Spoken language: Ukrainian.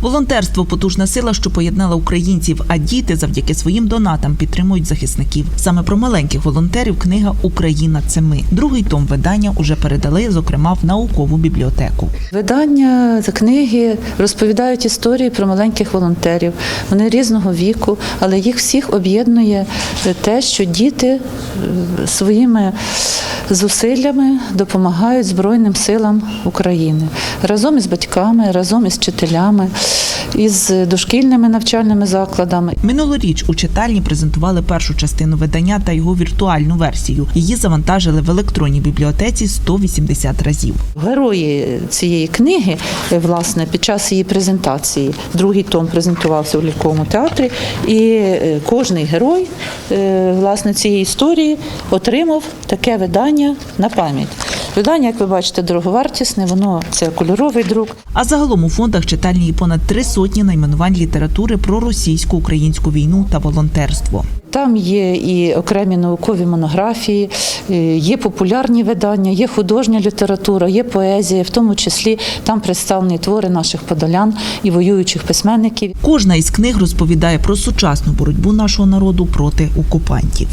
Волонтерство потужна сила, що поєднала українців, а діти завдяки своїм донатам підтримують захисників. Саме про маленьких волонтерів книга Україна це ми. Другий том видання уже передали, зокрема, в наукову бібліотеку. Видання книги розповідають історії про маленьких волонтерів. Вони різного віку, але їх всіх об'єднує те, що діти е, своїми зусиллями допомагають Збройним силам України. Разом із батьками, разом із вчителями, із дошкільними навчальними закладами. Минулоріч у читальні презентували першу частину видання та його віртуальну версію. Її завантажили в електронній бібліотеці 180 разів. Герої цієї книги, власне, під час її презентації, другий том презентувався у ляльковому театрі, і е, кожний герой е, власне цієї історії отримав таке видання на пам'ять. Видання, як ви бачите, дороговартісне, воно це кольоровий друк. А загалом у фондах читальні є понад три сотні найменувань літератури про російсько-українську війну та волонтерство. Там є і окремі наукові монографії, е, є популярні видання, є художня література, є поезія, в тому числі там представлені твори наших подолян і воюючих письменників. Кожна із книг розповідає про сучасну боротьбу нашого народу проти окупантів.